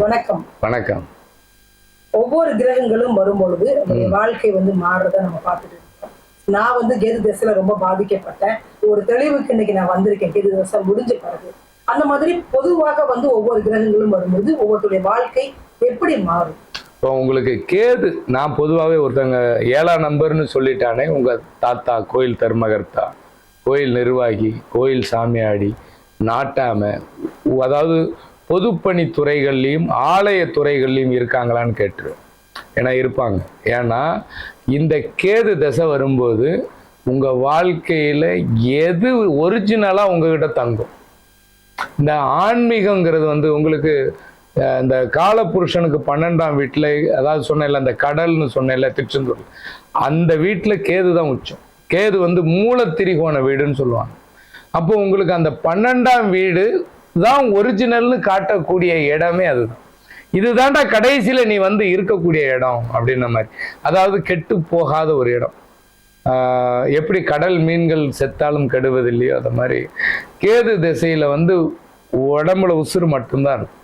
வணக்கம். வணக்கம். ஒவ்வொரு கிரகங்களும் வரும்பொழுது நம்முடைய வாழ்க்கை வந்து மாறுறத நம்ம பார்த்துட்டு இருக்கோம். நான் வந்து கேது தசையில ரொம்ப பாதிக்கப்பட்டேன். ஒரு தெளிவுக்கு இன்னைக்கு நான் வந்திருக்கேன். கேது தசை முடிஞ்ச பிறகு. அந்த மாதிரி பொதுவாக வந்து ஒவ்வொரு கிரகங்களும் வரும்பொழுது ஒவ்வொருத்தருடைய வாழ்க்கை எப்படி மாறும்? இப்போ உங்களுக்கு கேது நான் பொதுவாகவே ஒருத்தங்க ஏழாம் நம்பர்னு சொல்லிட்டானே உங்கள் தாத்தா கோயில் தர்மகர்த்தா கோயில் நிர்வாகி கோயில் சாமியாடி நாட்டாம அதாவது பொதுப்பணி துறைகள்லையும் ஆலய துறைகள்லையும் இருக்காங்களான்னு கேட்டுருவேன். ஏன்னா இருப்பாங்க. ஏன்னா இந்த கேது தசை வரும்போது உங்கள் வாழ்க்கையில் எது ஒரிஜினலாக உங்ககிட்ட தங்கும்? இந்த ஆன்மீகங்கிறது வந்து உங்களுக்கு இந்த காலபுருஷனுக்கு பன்னெண்டாம் வீட்டில் அதாவது சொன்னேன்ல அந்த கடல்னு சொன்னேன்ல திருச்செந்தூர் அந்த வீட்டில் கேது தான் உச்சம். கேது வந்து மூலத்திரிகோண வீடுன்னு சொல்லுவாங்க. அப்போ உங்களுக்கு அந்த பன்னெண்டாம் வீடு தான் ஒரிஜினல்னு காட்டக்கூடிய இடமே அதுதான். இதுதான்டா கடைசியில் நீ வந்து இருக்கக்கூடிய இடம் அப்படின்ன மாதிரி. அதாவது கெட்டு போகாத ஒரு இடம். எப்படி கடல் மீன்கள் செத்தாலும் கெடுவதில்லையோ அது மாதிரி. கேது திசையில வந்து உடம்புல உசுறு மட்டும்தான். இருக்கும்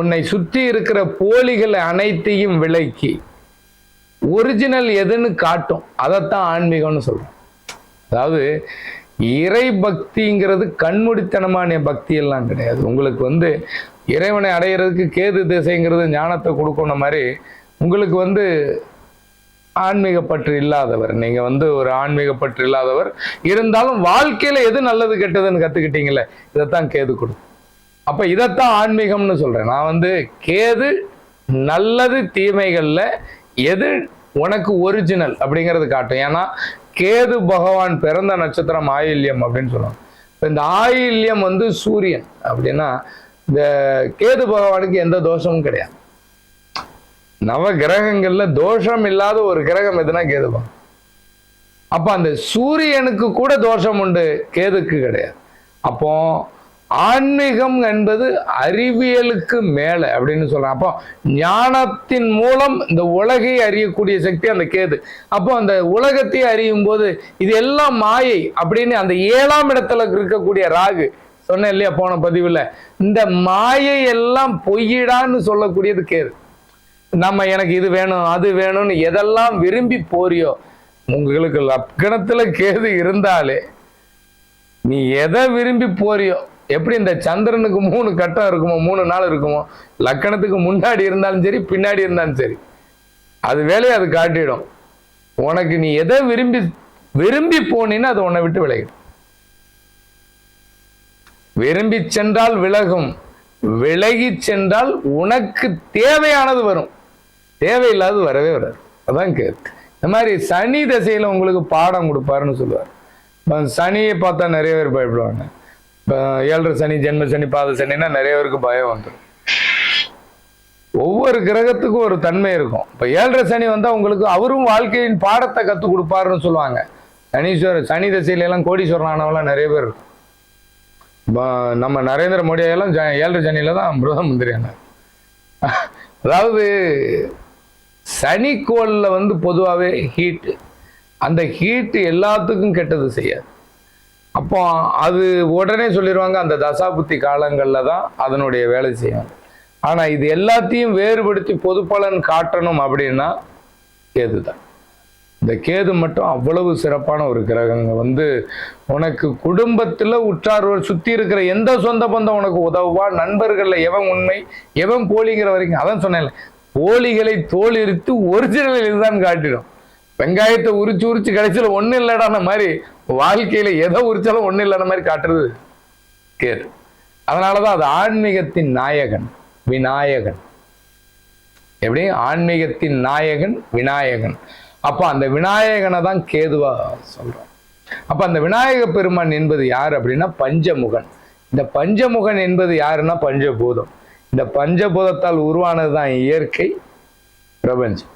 உன்னை சுற்றி இருக்கிற போலிகள் அனைத்தையும் விலக்கி ஒரிஜினல் எதுன்னு காட்டும். அதைத்தான் ஆன்மீகம்னு சொல்றோம். அதாவது இறை பக்திங்கிறது கண்மூடித்தனமான பக்தி எல்லாம் கிடையாது. உங்களுக்கு வந்து இறைவனை அடையிறதுக்கு கேது திசைங்கிறது ஞானத்தை கொடுக்கணும் மாதிரி உங்களுக்கு வந்து ஆன்மீக பற்று இல்லாதவர். நீங்க வந்து ஒரு ஆன்மீக பற்று இல்லாதவர். இருந்தாலும் வாழ்க்கையில எது நல்லது கெட்டதுன்னு கத்துக்கிட்டீங்களே இதைத்தான் கேது கொடுக்கும். அப்ப இதைத்தான் ஆன்மீகம்னு சொல்றேன். நான் வந்து கேது நல்லது தீமைகள்ல எது உனக்கு ஒரிஜினல் அப்படிங்கிறது காட்டும். ஏன்னா கேது பகவான் பிறந்த நட்சத்திரம் ஆயில்யம் அப்படின்னு சொல்லுவாங்க. இப்போ இந்த ஆயில்யம் வந்து சூரியன் அப்படின்னா இந்த கேது பகவானுக்கு எந்த தோஷமும் கிடையாது. நவ கிரகங்கள்ல தோஷம் இல்லாத ஒரு கிரகம் எதுனா கேதுபா அப்ப அந்த சூரியனுக்கு கூட தோஷம் உண்டு கேதுக்கு கிடையாது. அப்போ ஆன்மீகம் என்பது அறிவியலுக்கு மேல அப்படின்னு சொல்றேன் அப்போ ஞானத்தின் மூலம் இந்த உலகை அறியக்கூடிய சக்தி அந்த கேது. அப்போ அந்த உலகத்தை அறியும் போது இது எல்லாம் மாயை அப்படின்னு அந்த ஏழாம் இடத்துல இருக்கக்கூடிய ராகு சொன்னேன் இல்லையா போன பதிவுல இந்த மாயை எல்லாம் பொய்யிடான்னு சொல்லக்கூடியது கேது. நம்ம எனக்கு இது வேணும் அது வேணும்னு எதெல்லாம் விரும்பி போறியோ உங்களுக்கு லக்கணத்துல கேது இருந்தாலே நீ எதை விரும்பி போறியோ எப்படி இந்த சந்திரனுக்கு மூணு கட்டம் இருக்குமோ மூணு நாள் இருக்குமோ லக்கணத்துக்கு முன்னாடி இருந்தாலும் சரி பின்னாடி இருந்தாலும் சரி அது வேலையை அது காட்டிடும். உனக்கு நீ எதை விரும்பி விரும்பி போனீன்னா அது உன்னை விட்டு விலகிடும். விரும்பி சென்றால் விலகும் விலகி சென்றால் உனக்கு தேவையானது வரும். தேவையில்லாதது வரவே வராது. அதான் கேது இந்த மாதிரி சனி தசையில் உங்களுக்கு பாடம் கொடுப்பாருன்னு சொல்லுவார். சனியை பார்த்தா நிறைய பேர் பயப்படுவாங்க. இப்போ ஏழரை சனி ஜென்ம சனி பாத சனின்னா நிறைய பேருக்கு பயம் வந்துடும் ஒவ்வொரு கிரகத்துக்கும் ஒரு தன்மை இருக்கும். இப்போ ஏழரை சனி வந்தால் உங்களுக்கு அவரும் வாழ்க்கையின் பாடத்தை கற்றுக் கொடுப்பாருன்னு சொல்லுவாங்க. சனீஸ்வரர் சனி தசையிலெல்லாம் கோடீஸ்வரன் ஆனவெல்லாம் நிறைய பேர் இருக்கும். இப்போ நம்ம நரேந்திர மோடியெல்லாம் ஜ- ஏழரை சனியில தான் பிரதம மந்திரி ஆனார். அதாவது சனிக்கோளில் வந்து பொதுவாகவே ஹீட்டு அந்த ஹீட்டு எல்லாத்துக்கும் கெட்டது செய்யாது. அப்போ அது உடனே சொல்லிடுவாங்க அந்த தசாபுத்தி காலங்களில் தான் அதனுடைய வேலை செய்யும். ஆனால் இது எல்லாத்தையும் வேறுபடுத்தி பொது பலன் காட்டணும் அப்படின்னா கேது தான் இந்த கேது மட்டும் அவ்வளவு சிறப்பான ஒரு கிரகங்க. வந்து உனக்கு குடும்பத்தில் உற்றார் சுற்றி இருக்கிற எந்த சொந்த பந்தம் உனக்கு உதவுவா? நண்பர்களில் எவன் உண்மை? எவன் போலிங்கிற வரைக்கும் அதான் சொன்னேன் போலிகளை தோலிரித்து ஒரிஜினல் இதுதான் காட்டிடும். வெங்காயத்தை உரிச்சு உரிச்சு கடைசியில் ஒன்றும் இல்லடான மாதிரி வாழ்க்கையில் எதை உரிச்சாலும் ஒன்றும் இல்லைன மாதிரி காட்டுறது கேது அதனாலதான் அது ஆன்மீகத்தின் நாயகன் விநாயகன். எப்படி? ஆன்மீகத்தின் நாயகன் விநாயகன். அப்போ அந்த விநாயகனை தான் கேதுவா சொல்கிறோம் அப்போ அந்த விநாயக பெருமான் என்பது யார் அப்படின்னா பஞ்சமுகன். இந்த பஞ்சமுகன் என்பது யாருன்னா பஞ்சபூதம். இந்த பஞ்சபூதத்தால் உருவானது தான் இயற்கை பிரபஞ்சம்.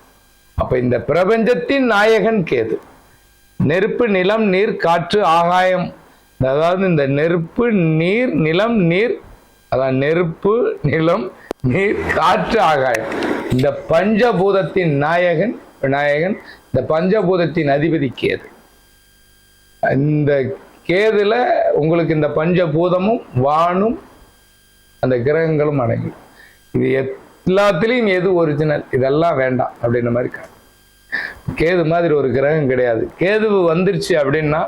அப்போ இந்த பிரபஞ்சத்தின் நாயகன் கேது. நெருப்பு நிலம் நீர் காற்று ஆகாயம். அதாவது இந்த நெருப்பு நீர் நிலம் நீர் அதான் நெருப்பு நிலம் நீர் காற்று ஆகாயம். இந்த பஞ்சபூதத்தின் நாயகன் விநாயகன் இந்த பஞ்சபூதத்தின் அதிபதி கேது. இந்த கேதுல உங்களுக்கு இந்த பஞ்சபூதமும் வானும் அந்த கிரகங்களும் அடங்கிடும் இது எத் எல்லாத்துலேயும் எது ஒரிஜினல் இதெல்லாம் வேண்டாம் அப்படின்ற மாதிரி காட்டு. கேது மாதிரி ஒரு கிரகம் கிடையாது. கேதுவு வந்துருச்சு அப்படின்னா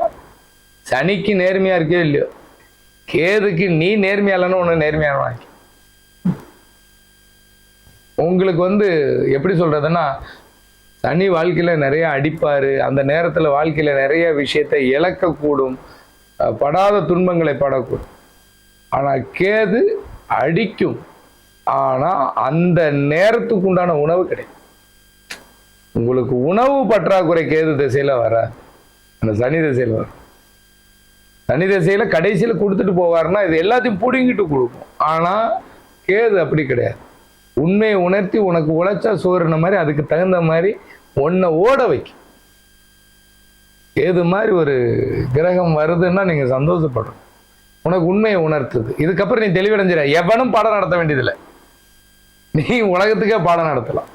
சனிக்கு நேர்மையா இருக்கே இல்லையோ கேதுக்கு நீ நேர்மையா இல்லைன்னா உன்னை நேர்மையான வாங்கி உங்களுக்கு வந்து எப்படி சொல்றதுன்னா சனி வாழ்க்கையில நிறைய அடிப்பாரு. அந்த நேரத்துல வாழ்க்கையில நிறைய விஷயத்தை இழக்கக்கூடும். படாத துன்பங்களை படக்கூடும். ஆனா கேது அடிக்கும். ஆனா அந்த நேரத்துக்கு உண்டான உணவு கிடைக்கும். உங்களுக்கு உணவு பற்றாக்குறை கேது திசையில வர அந்த சனி திசையில வர. சனி திசையில கடைசியில கொடுத்துட்டு போவாருன்னா இது எல்லாத்தையும் புடுங்கிட்டு கொடுக்கும். ஆனா கேது அப்படி கிடையாது. உண்மையை உணர்த்தி உனக்கு உழைச்சா சோறுன மாதிரி அதுக்கு தகுந்த மாதிரி ஒன்றை ஓட வைக்கும். ஏது மாதிரி ஒரு கிரகம் வருதுன்னா நீங்க சந்தோஷப்படணும். உனக்கு உண்மையை உணர்த்துது. இதுக்கப்புறம் நீ தெளிவடைஞ்சிட எவனும் பாடம் நடத்த வேண்டியதில்லை. நீ உலகத்துக்கே பாடம் நடத்தலாம்.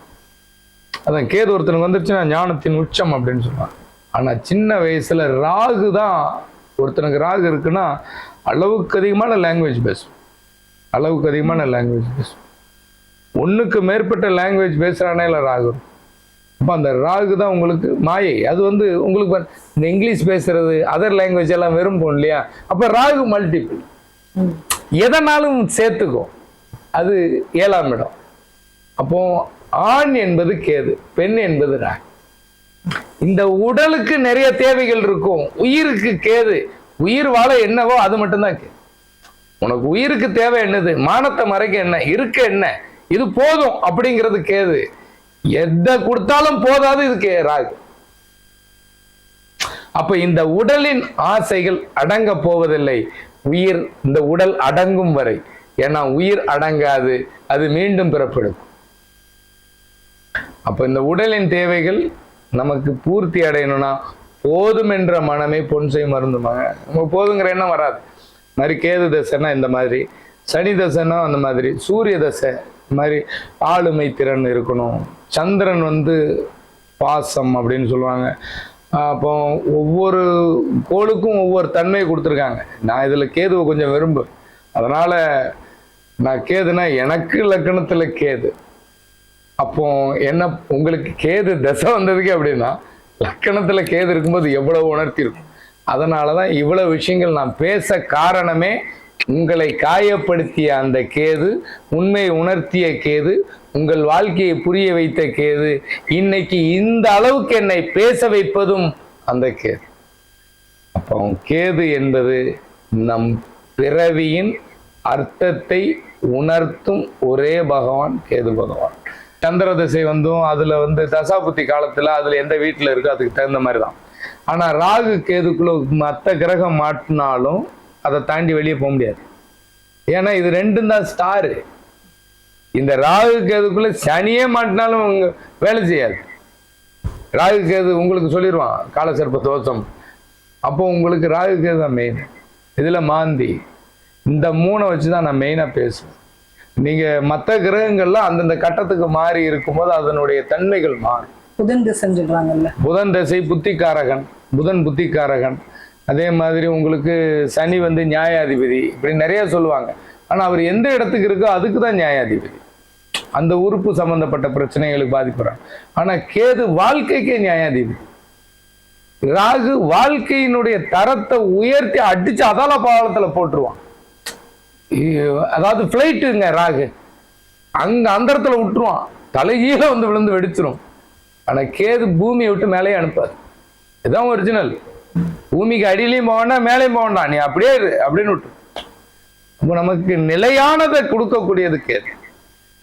அதான் கேது ஒருத்தனுக்கு வந்துருச்சுன்னா ஞானத்தின் உச்சம் அப்படின்னு சொல்லுவாங்க. ஆனா சின்ன வயசுல ராகு தான் ஒருத்தனுக்கு ராகு இருக்குன்னா அளவுக்கு அதிகமான லாங்குவேஜ் பேசும். அளவுக்கு அதிகமான லாங்குவேஜ் பேசும். ஒண்ணுக்கு மேற்பட்ட லாங்குவேஜ் பேசுறானே இல்லை ராகு. அப்போ அந்த ராகு தான் உங்களுக்கு மாயை. அது வந்து உங்களுக்கு இந்த இங்கிலீஷ் பேசுறது அதர் லாங்குவேஜ் எல்லாம் விரும்பும் இல்லையா? அப்போ ராகு மல்டிபிள். எதனாலும் சேர்த்துக்கும். அது ஏழாம் இடம். அப்போ ஆண் என்பது கேது பெண் என்பது ராகு இந்த உடலுக்கு நிறைய தேவைகள் இருக்கும். உயிருக்கு கேது. உயிர் வாழ என்னவோ அது மட்டும்தான் கேது. உனக்கு உயிருக்கு தேவை என்னது? மானத்தை மறைக்க என்ன? இருக்க என்ன? இது போதும் அப்படிங்கிறது கேது. எதை கொடுத்தாலும் போதாது இது கே ராகு. அப்ப இந்த உடலின் ஆசைகள் அடங்க போவதில்லை. உயிர் இந்த உடல் அடங்கும் வரை. ஏன்னா உயிர் அடங்காது. அது மீண்டும் பிறப்பெடுக்கும் அப்போ இந்த உடலின் தேவைகள் நமக்கு பூர்த்தி அடையணும்னா போதும் என்ற மனமே பொன்சை மருந்துமாங்க நமக்கு போதுங்கிற எண்ணம் வராது. இந்த மாதிரி கேது தசைன்னா இந்த மாதிரி சனி தசைன்னா அந்த மாதிரி சூரிய தசை இந்த மாதிரி ஆளுமை திறன் இருக்கணும். சந்திரன் வந்து பாசம் அப்படின்னு சொல்லுவாங்க. அப்போ ஒவ்வொரு கோளுக்கும் ஒவ்வொரு தன்மையை கொடுத்துருக்காங்க. நான் இதில் கேதுவை கொஞ்சம் விரும்புவேன் அதனால் நான் கேதுனா எனக்கு லக்கணத்தில் கேது. அப்போ என்ன உங்களுக்கு கேது தசை வந்ததுக்கு அப்படின்னா லக்கணத்தில் கேது இருக்கும்போது எவ்வளவு உணர்த்தி இருக்கும் அதனாலதான் இவ்வளோ விஷயங்கள் நான் பேச காரணமே உங்களை காயப்படுத்திய அந்த கேது உண்மை உணர்த்திய கேது உங்கள் வாழ்க்கையை புரிய வைத்த கேது இன்னைக்கு இந்த அளவுக்கு என்னை பேச வைப்பதும் அந்த கேது. அப்போ கேது என்பது நம் பிறவியின் அர்த்தத்தை உணர்த்தும் ஒரே பகவான் கேது பகவான். சந்திர திசை வந்தும் அதுல வந்து தசாபுத்தி காலத்துல அதுல எந்த வீட்டுல இருக்கோ அதுக்கு தகுந்த மாதிரி தான் ஆனா ராகு கேதுக்குள்ள மற்ற கிரகம் மாட்டினாலும் அதை தாண்டி வெளியே போக முடியாது. ஏன்னா இது ரெண்டும் தான் ஸ்டாரு இந்த ராகு கேதுக்குள்ள சனியே மாட்டினாலும் உங்க வேலை செய்யாது. ராகு கேது உங்களுக்கு சொல்லிடுவான் காலசர்ப்ப தோஷம். அப்போ உங்களுக்கு ராகு கேது தான் மெயின் இதுல மாந்தி. இந்த மூணை வச்சு தான் நான் மெயினாக பேசுவேன். நீங்க மற்ற கிரகங்கள்லாம் அந்தந்த கட்டத்துக்கு மாறி இருக்கும்போது அதனுடைய தன்மைகள் மாறும். புதன் திசைன்னு சொல்றாங்கல்ல. புதன் தசை புத்திக்காரகன். புதன் புத்திக்காரகன். அதே மாதிரி உங்களுக்கு சனி வந்து நியாயாதிபதி இப்படி நிறைய சொல்லுவாங்க. ஆனா அவர் எந்த இடத்துக்கு இருக்கோ அதுக்கு தான் நியாயாதிபதி. அந்த உறுப்பு சம்பந்தப்பட்ட பிரச்சனைகளுக்கு பாதிப்புறாங்க ஆனா கேது வாழ்க்கைக்கே நியாயாதிபதி. ராகு வாழ்க்கையினுடைய தரத்தை உயர்த்தி அடிச்சு அதால பாவலத்துல போட்டுருவான். அதாவது ஃப்ளைட்டுங்க ராகு. அங்கே அந்த இடத்துல விட்டுருவான். தலைகீழ வந்து விழுந்து வெடிச்சிரும். ஆனால் கேது பூமியை விட்டு மேலேயே அனுப்பாது. இதுதான் ஒரிஜினல் பூமிக்கு அடியிலையும் போக மேலேயும் போக வேண்டாம் நீ அப்படியே இரு அப்படின்னு விட்டு அப்போ நமக்கு நிலையானதை கொடுக்கக்கூடியது கேது.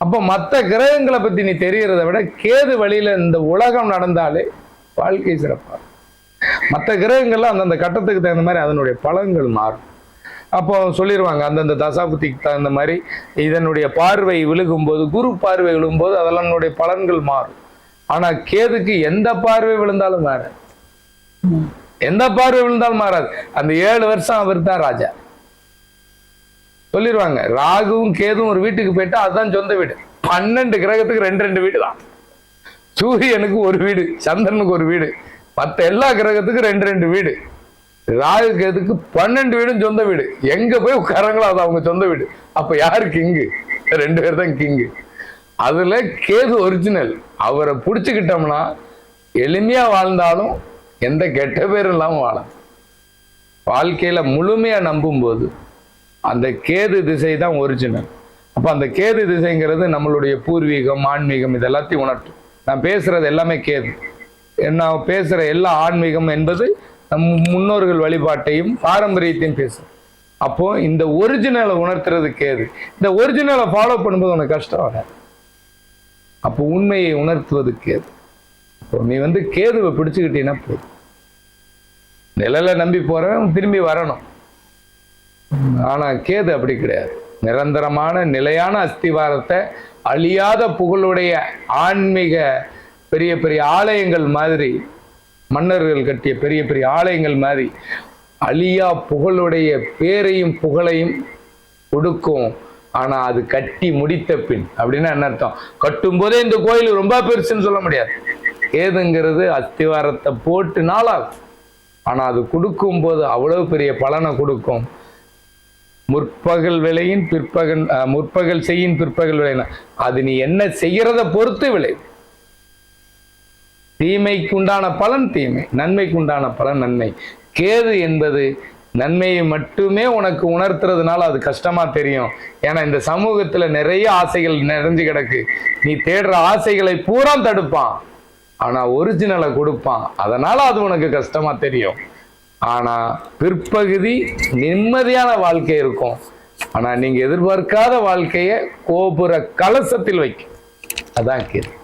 அப்போ மற்ற கிரகங்களை பற்றி நீ தெரிகிறத விட கேது வழியில் இந்த உலகம் நடந்தாலே வாழ்க்கை சிறப்பாக மற்ற கிரகங்கள்லாம் அந்தந்த கட்டத்துக்கு தகுந்த மாதிரி அதனுடைய பலன்கள் மாறும். அப்போ சொல்லிடுவாங்க அந்தந்த தசாபுத்திக்கு தகுந்த மாதிரி இதனுடைய பார்வை விழுகும்போது குரு பார்வை விழுகும்போது என்னுடைய பலன்கள் மாறும். ஆனா கேதுக்கு எந்த பார்வை விழுந்தாலும் மாறாது. எந்த பார்வை விழுந்தாலும் மாறாது. அந்த ஏழு வருஷம் அவர் தான் ராஜா. சொல்லிடுவாங்க ராகுவும் கேதுவும் ஒரு வீட்டுக்கு போயிட்டா அதுதான் சொந்த வீடு. பன்னெண்டு கிரகத்துக்கு ரெண்டு ரெண்டு வீடு தான். சூரியனுக்கு ஒரு வீடு சந்திரனுக்கு ஒரு வீடு. மற்ற எல்லா கிரகத்துக்கும் ரெண்டு ரெண்டு வீடு. ராகு கேதுக்கு பன்னெண்டு வீடும் சொந்த வீடு. எங்க போய் உட்காரங்களோ அது அவங்க சொந்த வீடு. அப்ப யாரு கிங்கு ரெண்டு பேர் தான் கிங்கு அதுல கேது ஒரிஜினல் அவரை பிடிச்சுக்கிட்டோம்னா எளிமையா வாழ்ந்தாலும் எந்த கெட்ட பேரும் இல்லாம வாழலாம். வாழ்க்கையில முழுமையா நம்பும்போது அந்த கேது திசை தான் ஒரிஜினல் அப்ப அந்த கேது திசைங்கிறது நம்மளுடைய பூர்வீகம் ஆன்மீகம் இது எல்லாத்தையும் உணர்த்தும். நான் பேசுறது எல்லாமே கேது. நான் பேசுற எல்லா ஆன்மீகம் என்பது நம் முன்னோர்கள் வழிபாட்டையும் பாரம்பரியத்தையும் பேசும். அப்போ இந்த ஒரிஜினலை உணர்த்துறது கேது இந்த ஒரிஜினலை ஃபாலோ பண்ணும்போது உனக்கு கஷ்டம் வராது. அப்போ உண்மையை உணர்த்துவது கேது இப்போ நீ வந்து கேதுவை பிடிச்சுக்கிட்டீங்கன்னா போதும். நிழலை நம்பி போறவன் திரும்பி வரணும். ஆனால் கேது அப்படி கிடையாது. நிரந்தரமான நிலையான அஸ்திவாரத்தை அழியாத புகழுடைய ஆன்மீக பெரிய பெரிய ஆலயங்கள் மாதிரி மன்னர்கள் கட்டிய பெரிய பெரிய ஆலயங்கள் மாதிரி அழியா புகழுடைய பேரையும் புகழையும் கொடுக்கும் ஆனால் அது கட்டி முடித்த பின் அப்படின்னா என்ன அர்த்தம்? கட்டும் போதே இந்த கோயில் ரொம்ப பெருசுன்னு சொல்ல முடியாது. ஏதுங்கிறது அஸ்திவாரத்தை போட்டு நாளாகும். ஆனால் அது கொடுக்கும் போது அவ்வளவு பெரிய பலனை கொடுக்கும். முற்பகல் விலையின் பிற்பகல் முற்பகல் செய்யின் பிற்பகல் விளையின அது நீ என்ன செய்கிறத பொறுத்து விளை தீமைக்கு உண்டான பலன் தீமை நன்மைக்கு உண்டான பலன் நன்மை. கேது என்பது நன்மையை மட்டுமே உனக்கு உணர்த்துறதுனால அது கஷ்டமா தெரியும். ஏன்னா இந்த சமூகத்துல நிறைய ஆசைகள் நிறைஞ்சு கிடக்கு. நீ தேடுற ஆசைகளை பூரா தடுப்பான். ஆனா ஒரிஜினலை கொடுப்பான். அதனால அது உனக்கு கஷ்டமா தெரியும். ஆனா பிற்பகுதி நிம்மதியான வாழ்க்கை இருக்கும். ஆனா நீங்க எதிர்பார்க்காத வாழ்க்கைய கோபுர கலசத்தில் வைக்கும். அதான் கேது